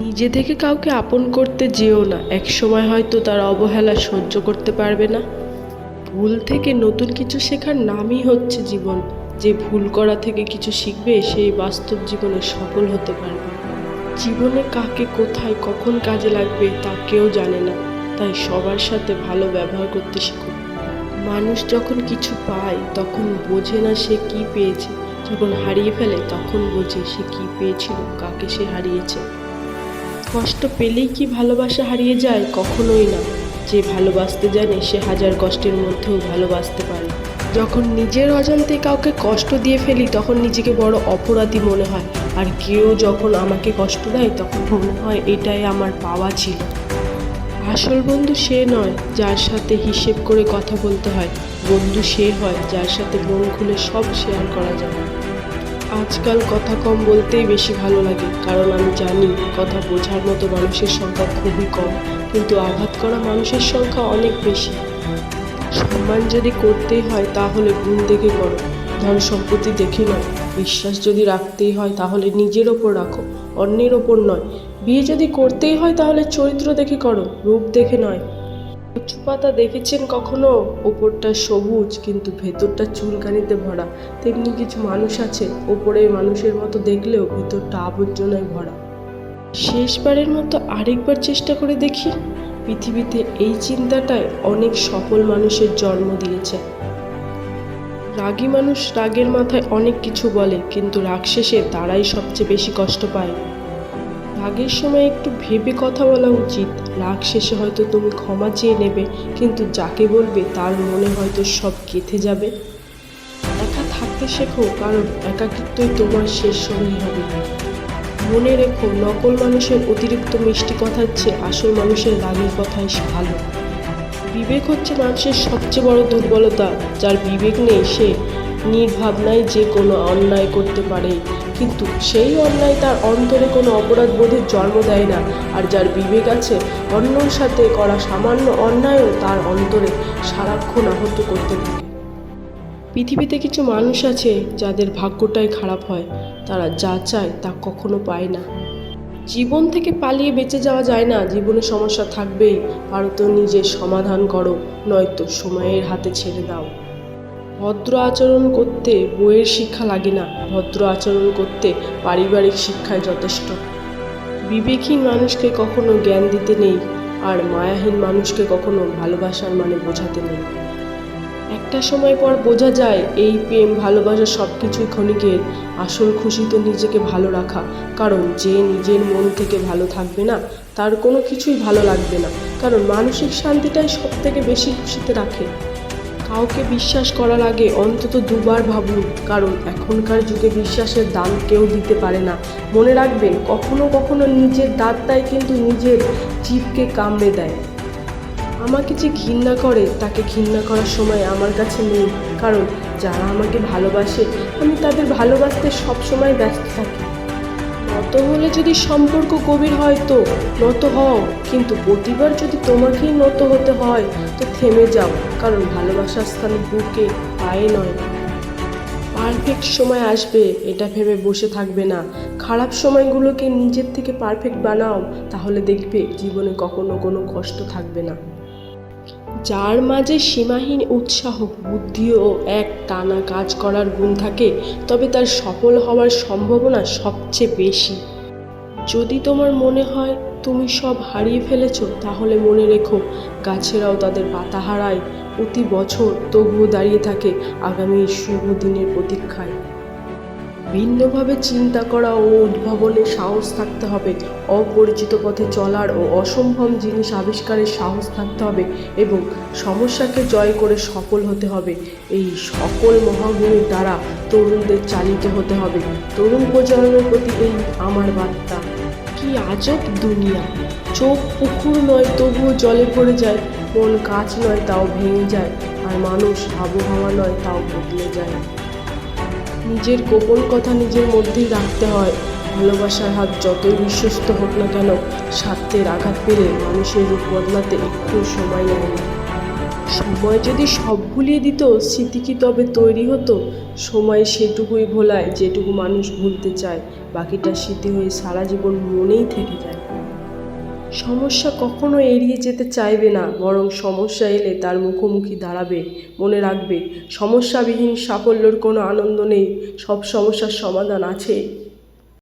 নিজে থেকে কাউকে আপন করতে যেও না। এক সময় হয়তো তার অবহেলা সহ্য করতে পারবে না। ভুল থেকে নতুন কিছু শেখার নামই হচ্ছে জীবন। যে ভুল করা থেকে কিছু শিখবে, সেই বাস্তব জীবনে সফল হতে পারবে। জীবনে কাকে কোথায়, কখন কাজে লাগবে তা কেউ জানে না। তাই সবার সাথে ভালো ব্যবহার করতে শিখুন মানুষ যখন কিছু পায়, তখন বোঝে না সে কি পেয়েছে। যখন হারিয়ে ফেলে, তখন বোঝে সে কি পেয়েছিল, কাকে সে হারিয়েছে। কষ্ট পেলেই কি ভালোবাসা হারিয়ে যায়? কখনোই না। যে ভালোবাসতে জানে, সে হাজার কষ্টের মধ্যেও ভালোবাসতে পারে। যখন নিজের অজান্তে কাউকে কষ্ট দিয়ে ফেলি, তখন নিজেকে বড় অপরাধী মনে হয়। আর কেউ যখন আমাকে কষ্ট দেয়, তখন মনে হয় এটাই আমার পাওয়া ছিল। আসল বন্ধু সে নয়, যার সাথে হিসেব করে কথা বলতে হয়। বন্ধু সে হয়, যার সাথে মন খুলে সব শেয়ার করা যায়। আজকাল কথা কম বলতেই বেশি ভালো লাগে, কারণ আমি জানি কথা বোঝার মতো মানুষের সংখ্যা খুবই কম, কিন্তু আঘাত করা মানুষের সংখ্যা অনেক বেশি। সম্মান যদি করতেই হয়, তাহলে গুণ দেখে করো। ধন সম্পত্তি দেখে নয় বিশ্বাস যদি রাখতেই হয়, তাহলে নিজের ওপর রাখো, অন্যের ওপর নয়। বিয়ে যদি করতেই হয়, তাহলে চরিত্র দেখে করো, রূপ দেখে নয়। কচু পাতা দেখেছেন কখনো? ওপরটা সবুজ, কিন্তু ভেতরটা চুলকানিতে ভরা। তেমনি কিছু মানুষ আছে ওপরে মানুষের মতো দেখলেও ভেতরটা আবর্জনায় ভরা। শেষবারের মতো আরেকবার চেষ্টা করে দেখি। পৃথিবীতে এই চিন্তাটায় অনেক সফল মানুষের জন্ম দিয়েছে। রাগী মানুষ রাগের মাথায় অনেক কিছু বলে, কিন্তু রাগ শেষে তারাই সবচেয়ে বেশি কষ্ট পায়। রাগের সময় একটু ভেবে কথা বলা উচিত। রাগ শেষে হয়তো তুমি ক্ষমা চেয়ে নেবে, কিন্তু যাকে বলবে তার মনে হয়তো সব গেঁথে যাবে। একা থাকতে শেখো, কারণ একাকিত্বই তোমার শেষ সঙ্গী হবে। মনে রেখো, নকল মানুষের অতিরিক্ত মিষ্টি কথার চেয়ে আসল মানুষের রাগের কথাই ভালো। বিবেক হচ্ছে মানুষের সবচেয়ে বড় দুর্বলতা, যার বিবেক নেই সে নির্ভাবনায় যে কোনো অন্যায় করতে পারে। কিন্তু সেই অন্যায় তার অন্তরে কোনো অপরাধ বোধের জন্ম দেয় না। আর যার বিবেক আছে অন্যর সাথে করা সামান্য অন্যায়ও তার অন্তরে সারাক্ষণ আহত করতে থাকে। পৃথিবীতে কিছু মানুষ আছে যাদের ভাগ্যটাই খারাপ হয়। তারা যা চায় তা কখনো পায় না। জীবন থেকে পালিয়ে বেঁচে যাওয়া যায় না। জীবনে সমস্যা থাকবেই। পারো তো নিজের সমাধান করো, নয়তো সময়ের হাতে ছেড়ে দাও। ভদ্র আচরণ করতে বইয়ের শিক্ষা লাগে না। ভদ্র আচরণ করতে পারিবারিক শিক্ষায় যথেষ্ট। বিবেকহীন মানুষকে কখনো জ্ঞান দিতে নেই আর মায়াহীন মানুষকে কখনো ভালোবাসার মানে বোঝাতে নেই। একটা সময় পর বোঝা যায় এই প্রেম, ভালোবাসা সব কিছুই ক্ষণিকের আসল খুশি তো নিজেকে ভালো রাখা। কারণ যে নিজের মন থেকে ভালো থাকবে না, তার কোনো কিছুই ভালো লাগবে না। কারণ মানসিক শান্তিটাই সব থেকে বেশি খুশিতে রাখে। কাউকে বিশ্বাস করার আগে অন্তত দুবার ভাবুন, কারণ এখনকার যুগে বিশ্বাসের দাম কেউ দিতে পারে না। মনে রাখবেন, কখনো কখনো নিজের দাঁতটাই কিন্তু নিজের জীবকে কামড়ে দেয়। আমাকে যে ঘৃণা করে, তাকে ঘৃণা করার সময় আমার কাছে নেই। কারণ যারা আমাকে ভালোবাসে, আমি তাদের ভালোবাসতে সবসময় ব্যস্ত থাকি। হলে যদি সম্পর্ক গভীর হয় তো নত হও, কিন্তু প্রতিবার যদি তোমাকেই নত হতে হয়, তো থেমে যাও, কারণ ভালোবাসার স্থান বুকে পায়ে নয়। পারফেক্ট সময় আসবে, এটা ভেবে বসে থাকবে না। খারাপ সময়গুলোকে নিজের থেকে পারফেক্ট বানাও, তাহলে দেখবে জীবনে কখনো কোনো কষ্ট থাকবে না। যার মাঝে সীমাহীন উৎসাহ বুদ্ধি ও এক টানা কাজ করার গুণ থাকে, তবে তার সফল হওয়ার সম্ভাবনা সবচেয়ে বেশি। যদি তোমার মনে হয় তুমি সব হারিয়ে ফেলেছো, তাহলে মনে রেখো, গাছেরাও তাদের পাতা হারায় প্রতি বছর তবুও দাঁড়িয়ে থাকে আগামী শুভ দিনের প্রতীক্ষায়। ভিন্নভাবে চিন্তা করা ও উদ্ভাবনের সাহস থাকতে হবে। অপরিচিত পথে চলার ও অসম্ভব জিনিস আবিষ্কারের সাহস থাকতে হবে এবং সমস্যাকে জয় করে সফল হতে হবে। এই সকল মহাগুণের দ্বারা তরুণদের চালিত হতে হবে। তরুণ প্রজন্মের প্রতি এই আমার বার্তা। কি আজব দুনিয়া। চোখ পুকুর নয়, তবুও জলে পড়ে যায়। মন কাজ নয়, তাও ভেঙে যায়। আর মানুষ আবহাওয়া নয়, তাও বদলে যায়। নিজের গোপন কথা নিজের মধ্যেই রাখতে হয়। ভালোবাসার হাত যতই বিশ্বস্ত হোক না কেন, স্বার্থের আঘাত পেলে মানুষের রূপ বদলাতে একটু সময় নেয় না। সময় যদি সব ভুলিয়ে দিত, স্মৃতি কি তবে তৈরি হতো? সময় সেটুকুই ভোলায়, যেটুকু মানুষ ভুলতে চায়। বাকিটা স্মৃতি হয়ে সারা জীবন মনেই থেকে যায়। সমস্যা কখনো এড়িয়ে যেতে চাইবে না, বরং সমস্যা এলে তার মুখোমুখি দাঁড়াবে, মনে রাখবে। সমস্যাবিহীন সাফল্যর কোনো আনন্দ নেই, সব সমস্যার সমাধান আছে।